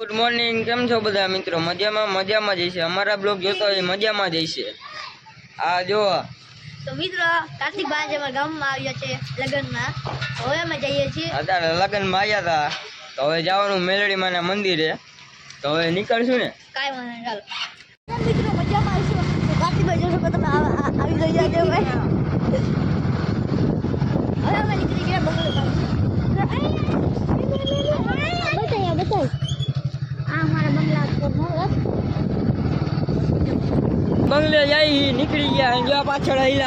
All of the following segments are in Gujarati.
ગુડ મોર્નિંગ કેમ છો બધા મિત્રો? મજામાં? મજામાં જઈશે અમારા બ્લોગ જોતો હોય મજામાં જઈશે આ જો. તો મિત્રો કાર્તિક ભાઈ અમારા ગામમાં આવ્યા છે લગ્નમાં. હવે અમે જઈએ છીએ. અત્યારે લગ્નમાં આવ્યા હતા. તો હવે જવાનું મેલડી મંદિરે. તો હવે નીકળશું ને. કાંઈ વાંધો નહીં ચાલો મિત્રો મજામાં આવીશું કાર્તિકભાઈ જોશો કે તમે આ- આ- આવી જઈ જાજો ભાઈ? હવે અમે નીકળી ગયા બગલ બતાય બતાય આ અમારા બંગલા પર બંગલે જઈ નીકળી ગયા જો આ પાછળ હિલ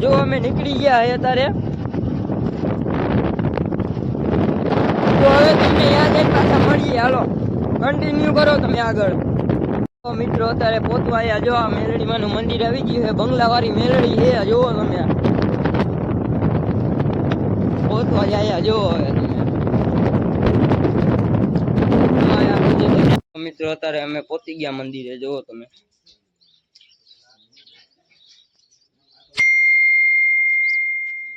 જો અમે નીકળી ગયા અત્યારે. તો હવે તમને યાદ એક પાછા મળીએ. હાલો કન્ટિન્યુ કરો તમે આગળ. મિત્રો, અત્યારે પોતવા આવ્યા જો આ મેલડીમાંનું મંદિર આવી ગયું છે, બંગલાવાળી મેલડી છે જોવો તમે. પોતવા જાય જોવો હવે તમે આયા બીજે બધે. મિત્રો અત્યારે અમે પહોંચી ગયા મંદિરે. જોવો તમે.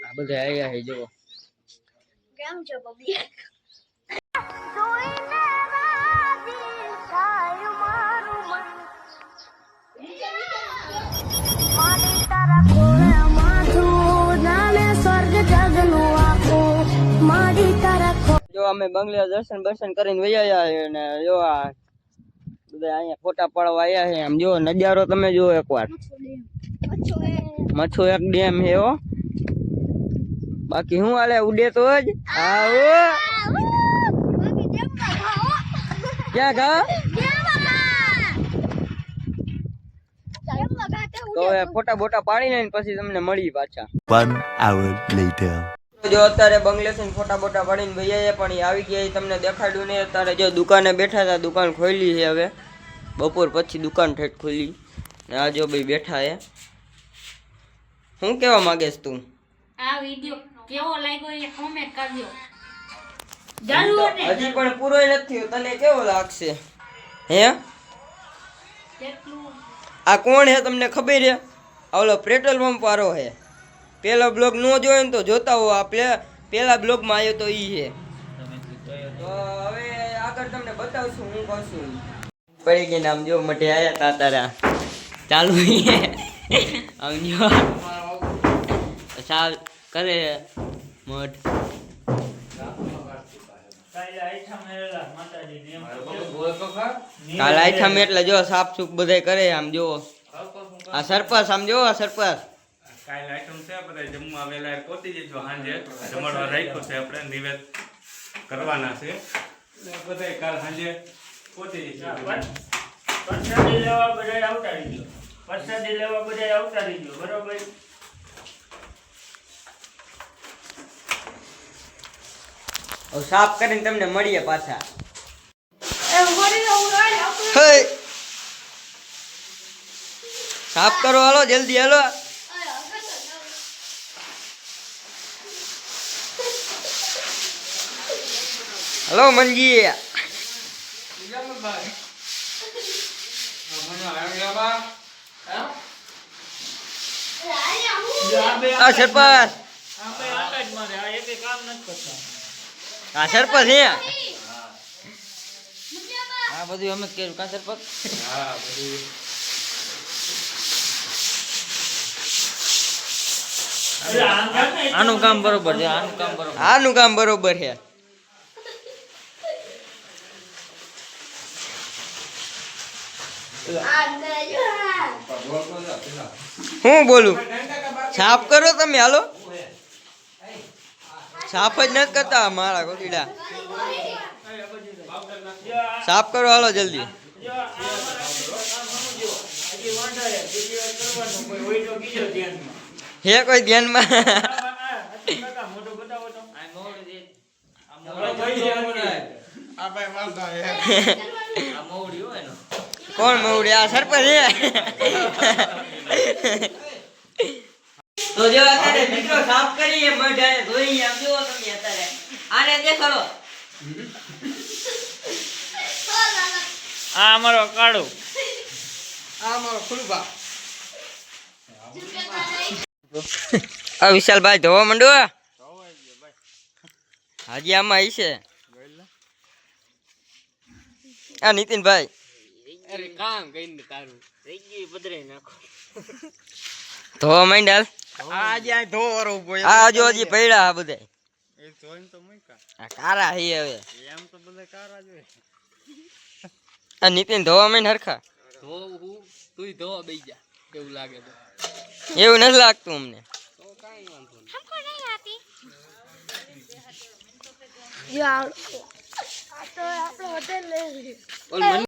આ બધા આવ્યા છે જોવો કેમ છો બબલી જો અમે બંગલે દર્શન બર્શન કરીને વૈયા અને જો આ બધા અહીંયા ફોટા પાડવા આવ્યા છે. આમ જો નજારો તમે જો એકવાર. મચ્છો એક ડેમ છે હો. બાકી હું હાલે ઉડે તો જ? આવો ક્યાં ઘા તો હવે ફોટા બોટા પાડી લઈને પછી તમને મળી પાછા. One hour later. જો અત્યારે બંગલેથી ફોટા બોટા પાડીને ભૈયા પણ એ આવી ગયા તમને દેખાડ્યું નહીં. અત્યારે જો દુકાને બેઠા હતા દુકાન ખોલી છે હવે. બપોર પછી દુકાન ઠેઠ ખુલી. ને આ જો ભાઈ બેઠા હે. શું કહેવા માંગેસ તું? આ વિડિયો કેવો લાગ્યો એ કોમેન્ટ કરજો. હજી પણ પૂરો નથી થયો. તને કેવો લાગશે? હે? આ કોણ હે તમને ખબર હે? ઓલો પેટ્રોલ પંપ વાળો હે. પેલો બ્લોગ નો જોયો ને તો જોતા હો આ પેલા બ્લોગમાં આવ્યો તો ઈ છે તો હવે આગળ તમને બતાવશું હું કરશું પડી ગઈ આમ જો મઢે આયા તા તારા. ચાલુ. આમ જો. સાવ કરે મઢ. કાલ આઈઠામ એટલે જો સાફ સુફ બધાય કરે આમ જો. આ સરપસ આમ જો આ સરપસ કાલ આઈટમ છે બધા જમવા વેલા પહોંચી જજો સાંજે. જમણવાર રાખ્યો છે આપણે, નિવેદ કરવાના છે. બધાય કાલ સાંજે પ્રસાદી લેવા બધા આવતા રહીજો પ્રસાદી લેવા બધા આવતા રહીજો બરોબર? હવે સાફ કરીને તમને મળીએ પાછા. સાફ કરો હાલો જલ્દી હાલો. હલો મંજી આ કામ સરપંચ હે? બધું અમે કર્યું. કા સરપંચ? હા બધું આનું કામ બરોબર છે આનું કામ બરોબર. આનું કામ બરોબર છે. હું બોલું? સાફ કરો તમે હાલો. સાફ જ નથી કરતા મારા ગોટીડા સાફ કરો હાલો જલ્દી. વાંધા હે કોઈ ધ્યાનમાં? આ, ભાઈ ધ્યાનથી. કોણ મોડ્યા આ સરપંચ તો જો અત્યારે મિત્રો સાફ કરીએ મઢાને ધોઈ આમ જુઓ તમે અત્યારે. આને દેખાડો. આ અમારો કાળો. આ વિશાલભાઈ ધોવા માંડો હાજી આમાં આવી છે. આ નીતિનભાઈ. અરે કામ કરીને તારું થઈ ગયું પધરે નાખો તો મંડલ આજે આ ધો વાળું પડ્યો આ જો હજી પડ્યા આ બધા એક જોઈન તો મૂકા આ કારા હી હવે એમ તો બધા કારા જ હોય આ નીતિન ધોવા મેં હરખા ધો હું તું ધો બેઈ જા કેવું લાગે તો એવું નથી લાગતું અમને તો કાઈ વાંધો નહીં હમકો નહીં આતી યાર આ તો આપણે હોટેલ લઈ